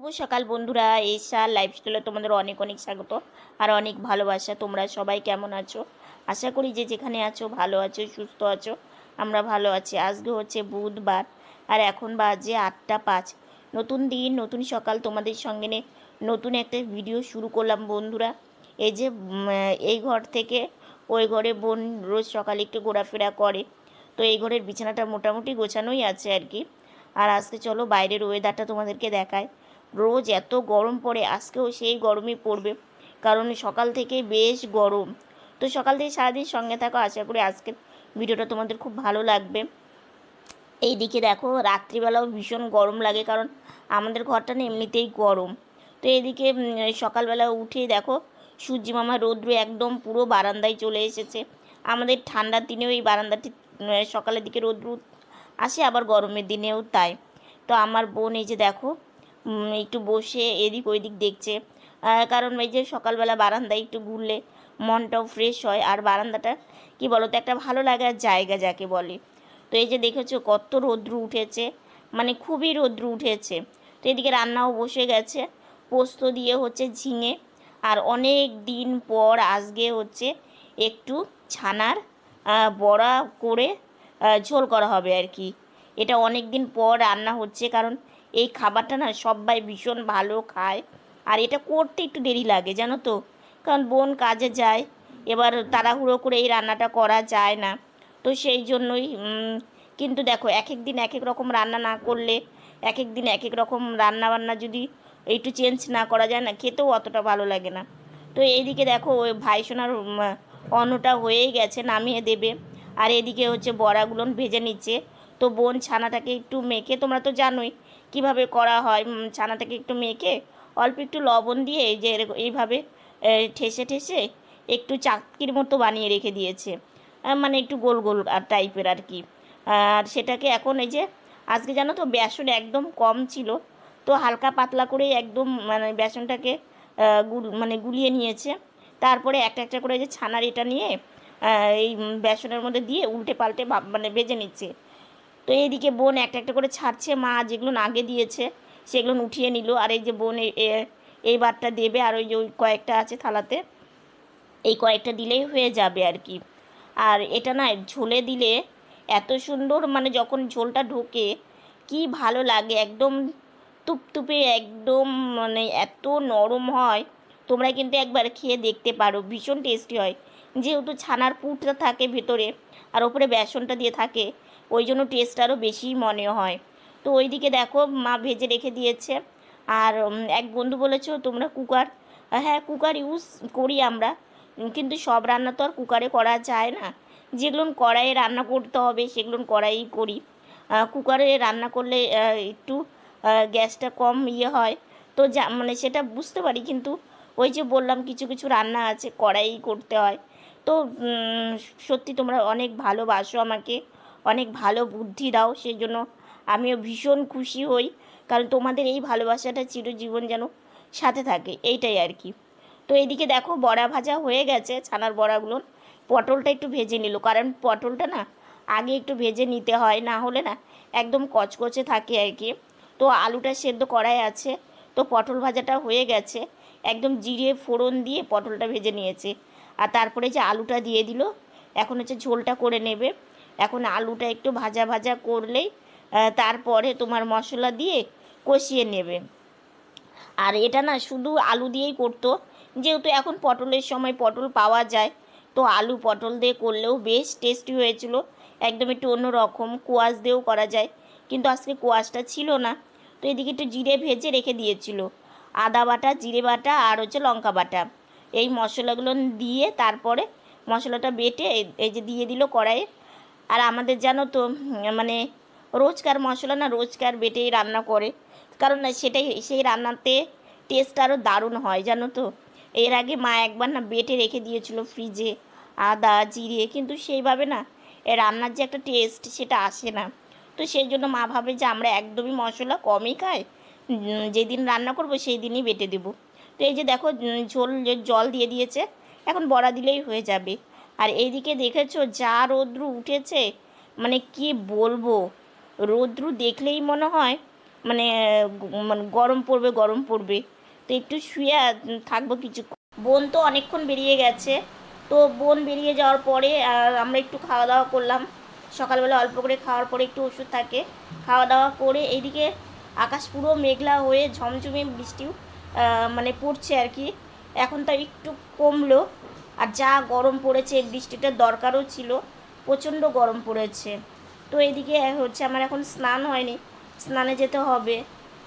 শুভ সকাল বন্ধুরা এসা লাইফস্টাইলে তোমাদের অনেক অনেক স্বাগত আর অনেক ভালোবাসা। তোমরা সবাই কেমন আছো? আশা করি যে যেখানে আছো ভালো আছো, সুস্থ আছো, আমরা ভালো আছি। আজকে হচ্ছে বুধবার আর এখন বাজে আটটা পাঁচ। নতুন দিন, নতুন সকাল, তোমাদের সঙ্গে নিয়ে নতুন একটা ভিডিও শুরু করলাম বন্ধুরা। এই যে এই ঘর থেকে ওই ঘরে বোন রোজ সকালে একটু ঘোরাফেরা করে। তো এই ঘরের বিছানাটা মোটামুটি গোছানোই আছে আর কি। আর আজকে চলো বাইরের ওয়েদারটা তোমাদেরকে দেখায় রোজ এত গরম পড়ে, আজকেও সেই গরমই পড়বে। কারণ সকাল থেকে বেশ গরম। তো সকাল থেকে সারাদিন সঙ্গে থাকো, আশা করি আজকের ভিডিওটা তোমাদের খুব ভালো লাগবে। এইদিকে দেখো, রাত্রিবেলাও ভীষণ গরম লাগে, কারণ আমাদের ঘরটা না এমনিতেই গরম। তো এদিকে সকালবেলা উঠে দেখো, সূর্যি মামা রৌদ্র একদম পুরো বারান্দায় চলে এসেছে। আমাদের ঠান্ডার দিনেও এই বারান্দাটি সকালের দিকে রৌদ্র আসে, আবার গরমের দিনেও তাই। তো আমার বোন এই যে দেখো একটু বসে এদিক ওইদিক দেখছে। কারণ এই যে সকালবেলা বারান্দায় একটু ঘুরলে মনটাও ফ্রেশ হয়। আর বারান্দাটা, কি বলো তো একটা ভালো লাগার জায়গা যাকে বলে। তো এই যে দেখেছ, কত রৌদ্র উঠেছে। মানে খুবই রৌদ্র উঠেছে। তো এদিকে রান্নাও বসে গেছে। পোস্ত দিয়ে হচ্ছে ঝিঙে। আর অনেক দিন পর আজকে হচ্ছে একটু ছানার বড়া করে ঝোল করা হবে আর কি। এটা অনেক দিন পর রান্না হচ্ছে। কারণ এই খাবারটা না সবাই ভীষণ ভালো খায়। আর এটা করতে একটু দেরি লাগে, জানো তো? কারণ বোন কাজে যায়, এবার তাড়াহুড়ো করে এই রান্নাটা করা যায় না। তো সেই জন্যই কিন্তু দেখো এক এক দিন এক এক রকম রান্না না করলে এক এক দিন এক এক রকম রান্না বান্না যদি একটু চেঞ্জ না করা যায় না, খেতেও অতটা ভালো লাগে না। তো এইদিকে দেখো, ওই ভাই সোনার অন্নটা হয়েই গেছে, নামিয়ে দেবে। আর এদিকে হচ্ছে বড়াগুলো ভেজে নিচ্ছে। তো বোন ছানাটাকে একটু মেখে, তোমরা তো জানোই কীভাবে করা হয় ছানাটাকে একটু মেখে অল্প একটু লবণ দিয়ে এই যে এরকম- এইভাবে ঠেসে ঠেসে একটু চাকতির মতো বানিয়ে রেখে দিয়েছে। মানে একটু গোল গোল আর টাইপের আর কি। আর সেটাকে এখন এই যে, আজকে জানো তো বেসন একদম কম ছিল, তো হালকা পাতলা করে একদম মানে বেসনটাকে গুল মানে গুলিয়ে নিয়েছে। তারপরে একটা একটা করে যে ছানার এটা নিয়ে এই বেসনের মধ্যে দিয়ে উল্টে পাল্টে মানে ভেজে নিচ্ছে। তো এইদিকে বোন একটা একটা করে ছাড়ছে, মা যেগুলো আগে দিয়েছে সেগুলো উঠিয়ে নিল। আর এই যে বোন এই বারটা দেবে আর ওই যে ওই কয়েকটা আছে থালাতে, এই কয়েকটা দিলেই হয়ে যাবে আর কি। আর এটা না, ঝোলে দিলে এত সুন্দর মানে যখন ঝোলটা ঢোকে কি ভালো লাগে, একদম তুপতুপে, একদম মানে এত নরম হয়। তোমরা কিন্তু একবার খেয়ে দেখতে পারো, ভীষণ টেস্টি হয়। যেহেতু ছানার পুরটা থাকে ভেতরে আর ওপরে বেসনটা দিয়ে থাকে ওই জন্য টেস্ট আরও বেশি মনে হয়। তো ওইদিকে দেখো মা ভেজে রেখে দিয়েছে। আর এক বন্ধু বলেছ, তোমরা কুকার হ্যাঁ কুকার ইউজ করি আমরা। কিন্তু সব রান্না তো আর কুকারে করা যায় না। যেগুলো কড়াইয়ে রান্না করতে হবে, সেগুলো কড়াইই করি। কুকারে রান্না করলে একটু গ্যাসটা কম ইয়ে হয়। তো যা মানে সেটা বুঝতে পারি, কিন্তু ওই যে বললাম, কিছু কিছু রান্না আছে কড়াই করতে হয়। তো সত্যি তোমরা অনেক ভালোবাসো আমাকে। অনেক ভালো বুদ্ধি দাও সেই জন্য আমিও ভীষণ খুশি হই। কারণ তোমাদের এই ভালোবাসাটা চিরজীবন যেন সাথে থাকে, এইটাই আর কি। তো এদিকে দেখো বড়া ভাজা হয়ে গেছে, ছানার বড়াগুলো। পটলটা একটু ভেজে নিল, কারণ পটলটা না আগে একটু ভেজে নিতে হয়, না হলে না একদম কচকচে থাকে আর কি। তো আলুটা সেদ্ধ করাই আছে, তো পটল ভাজাটা হয়ে গেছে। একদম জিরে ফোড়ন দিয়ে পটলটা ভেজে নিয়েছে। আর তারপরে যে আলুটা দিয়ে দিল, এখন হচ্ছে ঝোলটা করে নেবে। এখন আলুটা একটু ভাজা ভাজা করলেই তারপরে তোমার মশলা দিয়ে কষিয়ে নেবে। আর এটা না শুধু আলু দিয়েই করতো, যেহেতু এখন পটলের সময় পটল পাওয়া যায়, তো আলু পটল দিয়ে করলেও বেশ টেস্টি হয়েছিল। একদম একটু অন্য রকম কোয়াশ দিয়েও করা যায়, কিন্তু আজকে কোয়াশটা ছিল না, তো এদিকে একটু জিরে ভেজে রেখে দিয়েছিল। আদা বাটা, জিরে বাটা আর হচ্ছে লঙ্কা বাটা। এই মশলাগুলো দিয়ে তারপরে মশলাটা বেটে এই- যে দিয়ে দিল কড়াইয়ে আর আমাদের জানো তো মানে রোজকার মশলা না রোজকার বেটেই রান্না করে। কারণ না সেটাই, সেই রান্নাতে টেস্ট আরও দারুণ হয়, জানো তো। এর আগে মা একবার না বেটে রেখে দিয়েছিল ফ্রিজে আদা, জিরে, কিন্তু সেইভাবে না এ রান্নার যে একটা টেস্ট সেটা আসে না। তো সেই জন্য মা ভাবে যে আমরা একদমই মশলা কমই খাই যেদিন রান্না করব সেই দিনই বেটে দেবো। তো এই যে দেখো ঝোল জল দিয়ে দিয়েছে, এখন বড়া দিলেই হয়ে যাবে। আর এইদিকে দেখেছ যা রৌদ্র উঠেছে? মানে কি বলব? রৌদ্র দেখলেই মনে হয় মানে মানে গরম পড়বে গরম পড়বে। তো একটু শুয়ে থাকব কিছু বোন তো অনেকক্ষণ বেরিয়ে গেছে। তো বোন বেরিয়ে যাওয়ার পরে আমরা একটু খাওয়া দাওয়া করলাম। সকালবেলা অল্প করে খাওয়ার পরে একটু ওষুধ থাকে। খাওয়া দাওয়া করে এইদিকে আকাশ পুরো মেঘলা হয়ে ঝমঝমে বৃষ্টিও মানে পড়ছে আর কি। এখন তো একটু কমলো। আর যা গরম পড়েছে বৃষ্টিটার দরকারও ছিল, প্রচণ্ড গরম পড়েছে। তো এদিকে হচ্ছে আমার এখন স্নান হয়নি, স্নানে যেতে হবে।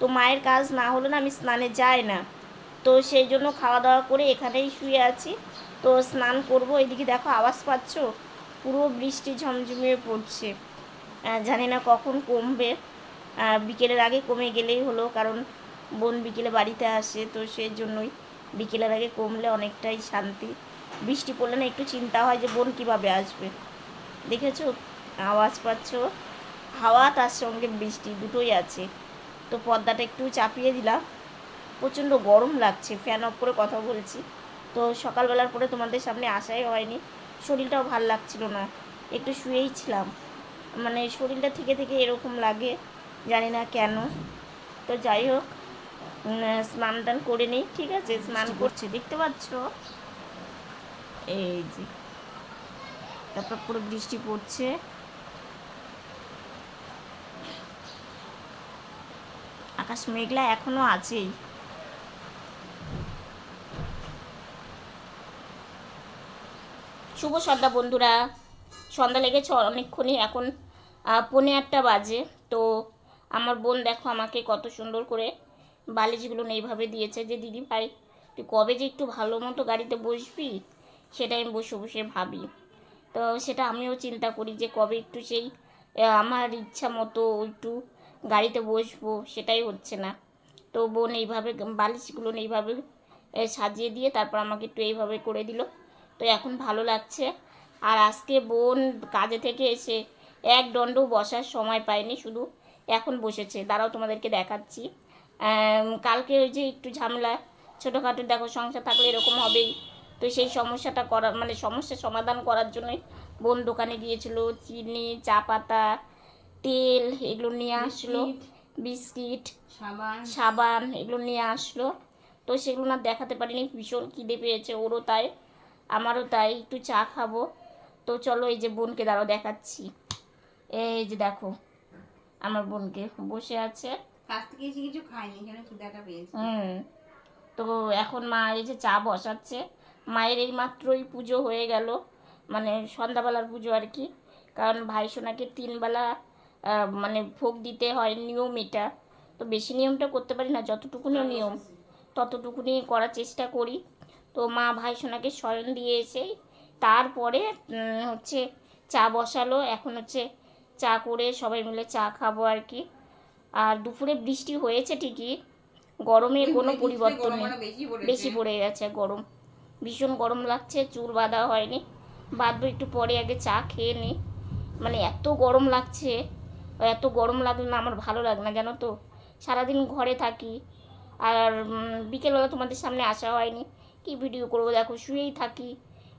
তো মায়ের কাজ না হলে না আমি স্নানে যাই না। তো সেই জন্য খাওয়া দাওয়া করে এখানেই শুয়ে আছি। তো স্নান করব, এদিকে দেখো আওয়াজ পাচ্ছ? পুরো বৃষ্টি ঝমঝমিয়ে পড়ছে। জানি না কখন কমবে। বিকেলের আগে কমে গেলেই হলো, কারণ বোন বিকেলে বাড়িতে আসে, তো সেই জন্যই বিকেলের আগে কমলে অনেকটাই শান্তি। বৃষ্টি পড়লে না একটু চিন্তা হয় যে বোন কীভাবে আসবে। দেখেছ? আওয়াজ পাচ্ছ? হাওয়া তার সঙ্গে বৃষ্টি দুটোই আছে। তো পর্দাটা একটু চাপিয়ে দিলাম। প্রচণ্ড গরম লাগছে ফ্যান অফ করে কথা বলছি। তো সকালবেলার পরে তোমাদের সামনে আসাই হয়নি। শরীরটাও ভালো লাগছিল না। একটু শুয়েই ছিলাম। মানে শরীরটা থেকে থেকে এরকম লাগে জানি না কেন। তো যাই হোক স্নান টান করে নিই ঠিক আছে? স্নান করছে দেখতে পাচ্ছ? এই যে। তারপর পুরো বৃষ্টি পড়ছে। আকাশ মেঘলা এখনও আছেই। শুভ সন্ধ্যা বন্ধুরা। সন্ধ্যা লেগেছে অনেকক্ষণই এখন পৌনে আটটা বাজে। তো আমার বোন দেখো আমাকে কত সুন্দর করে বালিশগুলো এইভাবে দিয়েছে যে দিদি ভাই তুই কবে যে একটু ভালো মতো গাড়িতে বসবি? সেটা আমি বসে বসে ভাবি। তো সেটা আমিও চিন্তা করি যে কবে একটু সেই আমার ইচ্ছা মতো একটু গাড়িতে বসবো, সেটাই হচ্ছে না। তো বোন এইভাবে বালিশগুলো এইভাবে সাজিয়ে দিয়ে তারপর আমাকে একটু এইভাবে করে দিল। তো এখন ভালো লাগছে। আর আজকে বোন কাজে থেকে এসে এক দণ্ড বসার সময় পায়নি, শুধু এখন বসেছে। দাঁড়াও তোমাদেরকে দেখাচ্ছি। কালকে ওই যে একটু ঝামেলা, ছোটোখাটো দেখো সংসার থাকলে এরকম হবেই। তো সেই সমস্যাটা করা মানে সমস্যার সমাধান করার জন্যই বোন দোকানে গিয়েছিল। চিনি চা পাতা তেল এগুলো নিয়ে আসলো। বিস্কিট সাবান। সাবান এগুলো নিয়ে আসলো। তো সেগুলো না দেখাতে পারিনি ভীষণ খিদে পেয়েছে। ওরও তাই আমারও তাই একটু চা খাব। তো চলো এই যে বোনকে দাঁড়াও দেখাচ্ছি। এই যে দেখো আমার বোনকে বসে আছে। কাছ থেকে এসে কিছু খাইনি পেয়েছি? হুম তো এখন মা এই যে চা বসাচ্ছে। মায়ের এই মাত্রই পুজো হয়ে গেল মানে সন্ধ্যাবেলার পুজো আর কি। কারণ ভাই সোনাকে তিনবেলা মানে ভোগ দিতে হয় নিয়ম এটা। তো বেশি নিয়মটা করতে পারি না যতটুকুনি নিয়ম ততটুকুনি করার চেষ্টা করি। তো মা ভাই সোনাকে স্মরণ দিয়ে এসেই তারপরে হচ্ছে চা বসালো। এখন হচ্ছে চা করে সবাই মিলে চা খাব আর কি। আর দুপুরে বৃষ্টি হয়েছে ঠিকই গরমে কোনো পরিবর্তন নেই। বেশি পড়ে গেছে গরম। ভীষণ গরম লাগছে, চুল বাঁধা হয়নি। বাঁধবো একটু পরে আগে চা খেয়ে নিই মানে এত গরম লাগছে এত গরম লাগলে না আমার ভালো লাগে না, জানো তো? সারাদিন ঘরে থাকি, আর বিকেলবেলা তোমাদের সামনে আসা হয়নি। কি ভিডিও করব? দেখো, শুয়েই থাকি।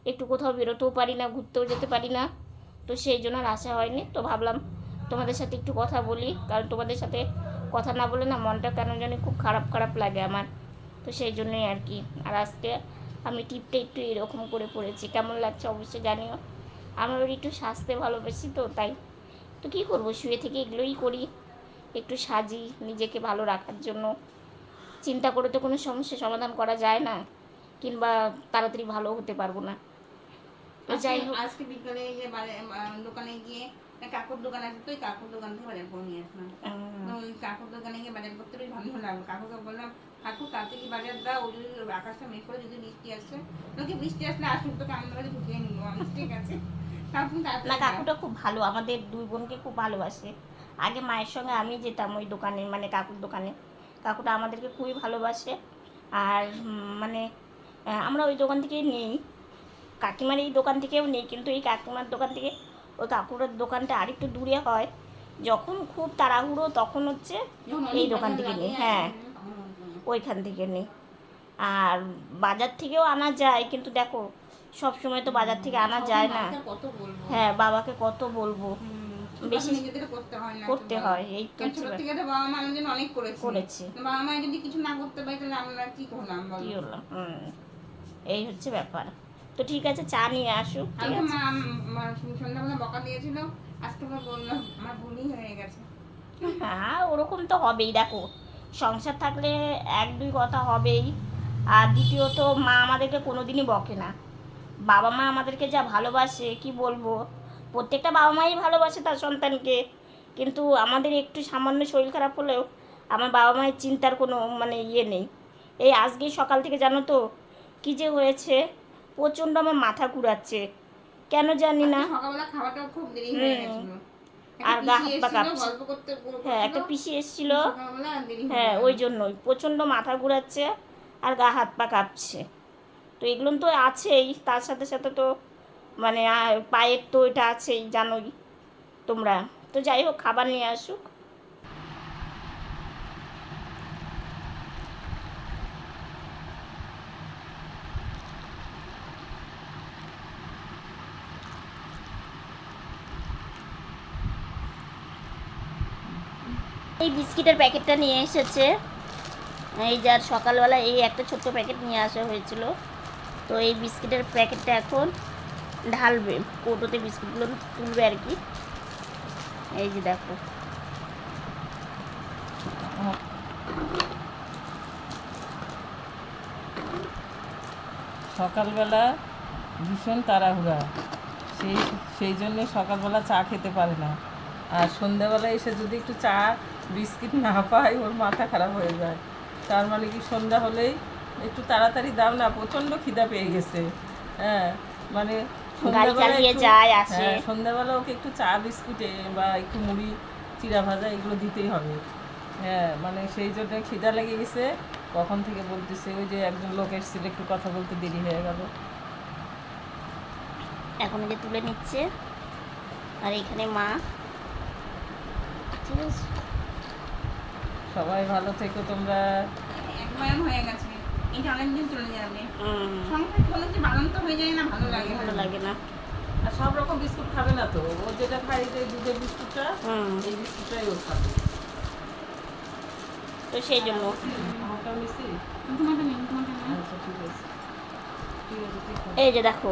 একটু কোথাও বেরোতেও পারি না, ঘুরতেও যেতে পারি না। তো সেই জন্য আর আসা হয়নি। তো ভাবলাম তোমাদের সাথে একটু কথা বলি, কারণ তোমাদের সাথে কথা না বলে না মনটা কেন জানি খুব খারাপ খারাপ লাগে আমার। তো সেই জন্যই আর কি। আর আজকে আমি টিপটা একটু এরকম করে পড়েছি। কেমন লাগছে অবশ্যই জানিও। আমার ওর একটু সাজতে ভালোবাসি তো তাই। তো কী করব? শুয়ে থেকে এগুলোই করি। একটু সাজি নিজেকে ভালো রাখার জন্য। চিন্তা করে তো কোনো সমস্যা সমাধান করা যায় না কিংবা তাড়াতাড়ি ভালো হতে পারব না। যাই হোক। আজকে বিকালে দোকানে গিয়ে কাকুর দোকান আছে তো ওই কাকুর দোকান থেকে বাজার করে নিয়ে আসলাম ওই কাকুর দোকানে গিয়ে বাজার করতে বেশ ভালো লাগল। কাকুকে বললাম কাকু তাড়াতাড়ি বাজার দাও ও যদি আকাশটা মেঘ করে যদি বৃষ্টি আসছে নাকি বৃষ্টি আসলে আসুক তোকে আমাদের কাছে ঢুকিয়ে নিবো আমি ঠিক আছে? কাকু না কাকুটা খুব ভালো আমাদের দুই বোনকে খুব ভালোবাসে। আগে মায়ের সঙ্গে আমি যেতাম ওই দোকানে মানে কাকুর দোকানে। কাকুটা আমাদেরকে খুবই ভালোবাসে। আর মানে আমরা ওই দোকান থেকেই নিই। কাকিমার এই দোকান থেকেও নেই কিন্তু এই কাকিমার দোকান থেকে ওই কাকুর দোকানটা আরেকটু দূরে হয় যখন খুব তাড়াহুড়ো তখন হচ্ছে এই দোকান থেকে নিই হ্যাঁ ওইখান থেকে নিই আর বাজার থেকেও আনা যায় কিন্তু দেখো সব সময় তো বাজার থেকে আনা যায় না। বাবাকে কত বলব? হ্যাঁ বাবাকে কত বলব? বেশি করতে হয় এই তো কারণ হচ্ছে ছোট থেকে তো বাবা মা আমাদের অনেক করেছে। করেছে। বাবা মা যদি কিছু না করতে পারি তাহলে আমরা কি করলাম কি হলো? এই হচ্ছে ব্যাপার। তো ঠিক আছে চা নিয়ে আসুক ঠিক আছে? মা মা সন্ধ্যাবেলা বকা দিয়েছিল আজকে আবার বললাম আমার ভুলই হয়ে গেছে। হ্যাঁ ওরকম তো হবেই দেখো। সংসার থাকলে এক দুই কথা হবেই আর দ্বিতীয়ত মা আমাদেরকে কোনোদিনই বকে না। বাবা মা আমাদেরকে যা ভালোবাসে কি বলব? প্রত্যেকটা বাবা মাই ভালোবাসে তার সন্তানকে কিন্তু আমাদের একটু সামান্য শরীর খারাপ হলেও আমার বাবা মায়ের চিন্তার কোনো মানে ইয়ে নেই। এই আজকে সকাল থেকে জানো তো কী যে হয়েছে? প্রচণ্ড আমার মাথা ঘুরাচ্ছে। কেন জানি না। সকালবেলা খাওয়াটাও খুব দেরি হয়ে হুম। গেছিল। আর গা হাত পা কাঁপছে। হ্যাঁ একটা পিসি এসেছিল। হ্যাঁ ওই জন্যই। প্রচণ্ড মাথা ঘুরাচ্ছে আর গা হাত পা কাঁপছে। তো এগুলো তো আছেই তার সাথে সাথে তো মানে পায়ের তো এটা আছেই জানোই তোমরা। তো যাই হোক খাবার নিয়ে আসুক। এই বিস্কিটের প্যাকেটটা নিয়ে এসেছে। এই যার সকালবেলা এই একটা ছোট্ট প্যাকেট নিয়ে আসা হয়েছিল। তো এই বিস্কিটের প্যাকেটটা এখন ঢালবে, কৌটোতে বিস্কিটগুলো তুলবে আর কি। এই যে দেখো। সকালবেলা ভীষণ তাড়াহুড়া। সেই সেই জন্য সকালবেলা চা খেতে পারে না। আর সন্ধ্যাবেলা এসে যদি একটু চা বিস্কিট না পায় ওর মাথা খারাপ হয়ে যায়। তার মানে কি সন্ধ্যা হলেই একটু তাড়াতাড়ি দাও না প্রচণ্ড খিদা পেয়ে গেছে। হ্যাঁ মানে সন্ধ্যাবেলা। হ্যাঁ, সন্ধ্যাবেলা ওকে একটু চা বিস্কুটে বা একটু মুড়ি চিরা ভাজা এগুলো দিতেই হবে। হ্যাঁ মানে সেই জন্য খিদা লেগে গেছে। কখন থেকে বলতেছে ওই যে একজন লোক এসেছিল একটু কথা বলতে দেরি হয়ে গেল। এখন যে তুলে নিচ্ছে। আর এখানে মা। ঠিক আছে সবাই ভালো থেকো তোমরা। হয়ে গেছে। এটা অনেকদিন চলে যাবে। সংসার বলে যে বানান তো হয়ে যায় না ভালো লাগে ভালো লাগে না। আর সব রকম বিস্কুট খাবে না তো? ও যেটা খাই যে দুধের বিস্কুটটা এই বিস্কুটটাই ও খাবে। তো সেই জন্য। আচ্ছা এই যে দেখো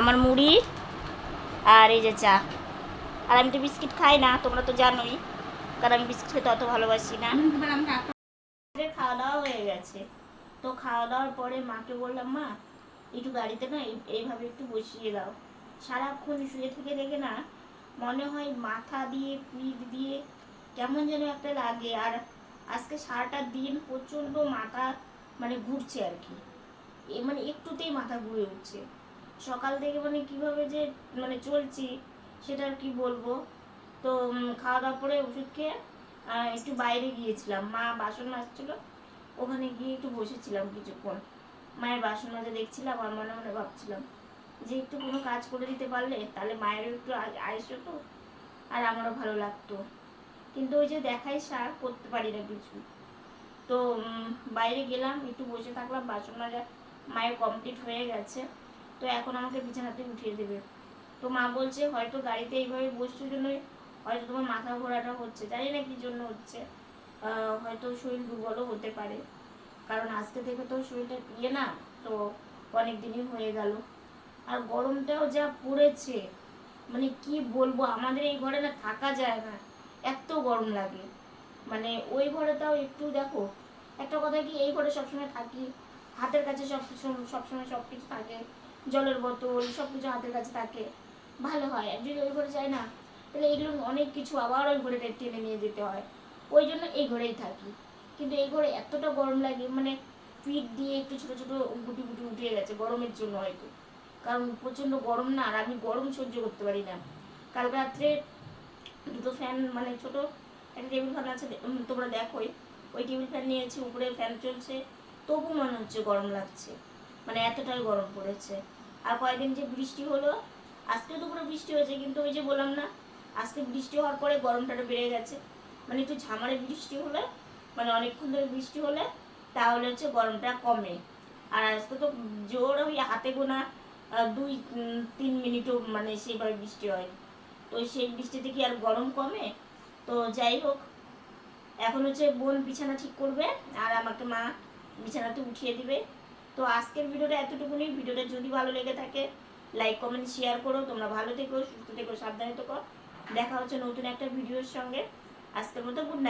আমার মুড়ি আর এই যে চা। আর আমি তো বিস্কিট খাই না তোমরা তো জানোই। কারণ আমি বিস্কিট খেতে অত ভালোবাসি না। খাওয়া দাওয়া হয়ে গেছে। তো খাওয়া দাওয়ার পরে মাকে বললাম মা একটু গাড়িতে না এই- এইভাবে একটু বসিয়ে দাও। সারাক্ষণ শুয়ে থেকে দেখে না মনে হয় মাথা দিয়ে পিঠ দিয়ে কেমন যেন একটা লাগে। আর আজকে সারাটা দিন প্রচণ্ড মাথা মানে ঘুরছে আর কি। এ মানে একটুতেই মাথা ঘুরে উঠছে। সকাল থেকে মানে কীভাবে যে মানে চলছি সেটা আর কি বলব? তো খাওয়া দাওয়ার পরে ওষুধ খেয়ে একটু বাইরে গিয়েছিলাম। মা বাসন মাজছিল, ওখানে গিয়ে একটু বসেছিলাম কিছুক্ষণ। মায়ের বাসন মাজা দেখছিলাম আর মনে মনে ভাবছিলাম যে একটু কোনো কাজ করে দিতে পারলে তাহলে মায়েরও একটু আয়েস হতো আর আমারও ভালো লাগতো। কিন্তু ওই যে দেখাই সার, করতে পারি না কিছু। তো বাইরে গেলাম, একটু বসে থাকলাম, বাসন মাজা মায়ের কমপ্লিট হয়ে গেছে। তো এখন আমাকে বিছানাতে উঠিয়ে দেবে। তো মা বলছে, হয়তো গাড়িতে এইভাবে বসছে জন্যই হয়তো তোমার মাথা ঘোরাটা হচ্ছে, জানি না কি জন্য হচ্ছে। হয়তো শরীর দুর্বলও হতে পারে। কারণ আজকে থেকে তো শরীরটা ইয়ে না, তো অনেক দিনই হয়ে গেল। আর গরমটাও যা পড়েছে মানে কি বলব, আমাদের এই ঘরে না থাকা যায় না। এত গরম লাগে। মানে ওই ঘরে তাও একটু দেখো, একটা কথা কি, এই ঘরে সবসময় থাকি, হাতের কাছে সব সবসময় সব কিছু থাকে, জলের বোতল সব কিছু হাতের কাছে থাকে, ভালো হয়। যদি ওই ঘরে যাই না তাহলে এগুলো অনেক কিছু আবার ওই ঘরে টেনে নিয়ে যেতে হয়। ওই জন্য এই ঘরেই থাকি। কিন্তু এই ঘরে এতটা গরম লাগে মানে পিঠ দিয়ে একটু ছোটো ছোটো গুটি গুটি উঠে গেছে গরমের জন্য হয়তো। কারণ প্রচণ্ড গরম না, আর আমি গরম সহ্য করতে পারি না। কাল রাত্রে দুটো ফ্যান মানে ছোট একটা টেবিল ফ্যান আছে তোমরা দেখোই। ওই টেবিল ফ্যান নিয়েছি উপরে ফ্যান চলছে। তবু মনে হচ্ছে গরম লাগছে। মানে এতটাই গরম পড়েছে। আর কয়েকদিন যে বৃষ্টি হলো, আজকে তো পুরো বৃষ্টি হয়েছে, কিন্তু ওই যে বললাম না আজকে বৃষ্টি হওয়ার পরে গরমটা বেড়ে গেছে। মানে একটু ঝামারে বৃষ্টি হলে মানে অনেকক্ষণ ধরে বৃষ্টি হলে তাহলে হচ্ছে গরমটা কমে। আর আজকে তো জোর ওই হাতে গোনা দুই তিন মিনিটও মানে সেইভাবে বৃষ্টি হয়। তো সেই বৃষ্টিতে কি আর গরম কমে? তো যাই হোক, এখন হচ্ছে বোন বিছানা ঠিক করবে আর আমাকে মা বিছানাতে উঠিয়ে দিবে। তো আজকের ভিডিওটা এতটুকুনি। ভিডিওটা যদি ভালো লেগে থাকে, লাইক, কমেন্ট, শেয়ার করো। তোমরা ভালো থেকো, সুস্থ থেকো, সাবধানে থেকো। দেখা হচ্ছে নতুন একটা ভিডিওর সঙ্গে। আজকের মতো গুড নাইট।